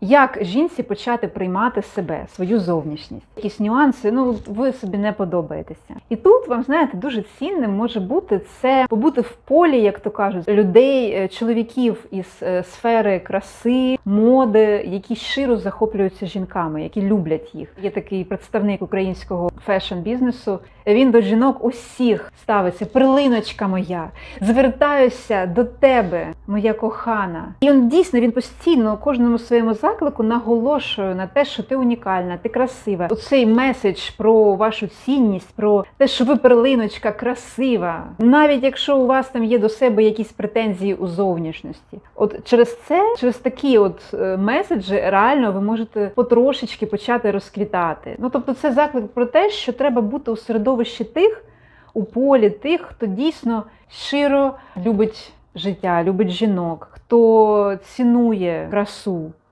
Як жінці почати приймати себе, свою зовнішність? Якісь нюанси, ну ви собі не подобаєтеся. І тут вам знаєте, дуже цінним може бути це побути в полі, як то кажуть, людей, е, чоловіків із е, сфери краси, моди, які щиро захоплюються жінками, які люблять їх. Є такий представник українського фешн-бізнесу. Він до жінок усіх ставиться, перлиночка моя, звертаюся до тебе, моя кохана. І він дійсно він постійно кожному своєму заклику наголошує на те, що ти унікальна, ти красива. Оцей меседж про вашу цінність, про те, що ви перлиночка, красива, навіть якщо у вас там є до себе якісь претензії у зовнішності. От через це, через такі от е, меседжі, реально ви можете потрошечки почати розквітати. Ну тобто, це заклик про те, що треба бути у середовищі тих, у полі тих, хто дійсно щиро любить життя, любить жінок, хто цінує красу.